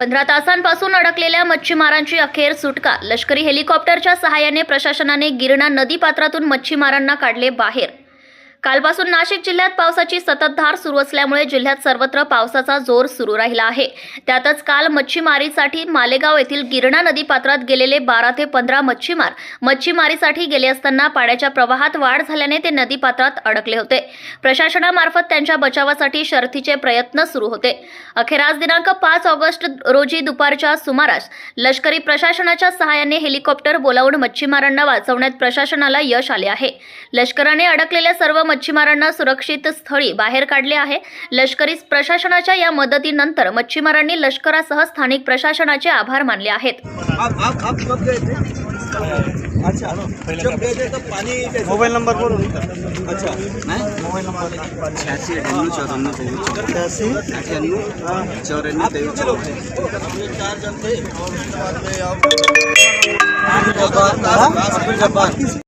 पंधरा तासांपासून अडकलेल्या मच्छीमारांची अखेर सुटका. लष्करी हेलिकॉप्टरच्या सहाय्याने प्रशासनाने गिरणा नदीपात्रातून मच्छीमारांना काढले बाहेर. कालपासून नाशिक जिल्ह्यात पावसाची सततधार सुरू असल्यामुळे जिल्ह्यात सर्वत्र पावसाचा जोर सुरू राहिला आहे. त्यातच काल मच्छीमारीसाठी मालेगाव येथील गिरणा नदी पात्रात गेलेले बारा ते पंधरा मच्छीमार मच्छीमारीसाठी गेले असताना पाण्याच्या प्रवाहात वाढ झाल्याने ते नदी पात्रात अडकले होते. प्रशासनामार्फत त्यांच्या बचावासाठी शर्थीचे प्रयत्न सुरू होते. अखेर आज दिनांक पाच ऑगस्ट रोजी दुपारच्या सुमारास लष्करी प्रशासनाच्या सहाय्याने हेलिकॉप्टर बोलावून मच्छीमारांना वाचवण्यात प्रशासनाला यश आले आहे. लष्कराने अडकलेल्या सर्व मच्छीमारांना सुरक्षित स्थळी बाहेर काढले आहे. लष्करी प्रशासनाच्या या मदतीनंतर मच्छीमारांनी लष्करासह स्थानिक प्रशासनाचे आभार मानले आहेत. आप आप आप कब गए थे? अच्छा जब गए थे तब पानी कैसे? मोबाइल नंबर बोलो अच्छा. मोबाइल नंबर छ्यासी अठ्ठ्याण्णव चौऱ्याण्णव तेवीस छियासी? अठ्ठ्याण्णव चौऱ्याण्णव तेवीस ये चार जन थे। और उसके बाद में आप जब्बार जब्बार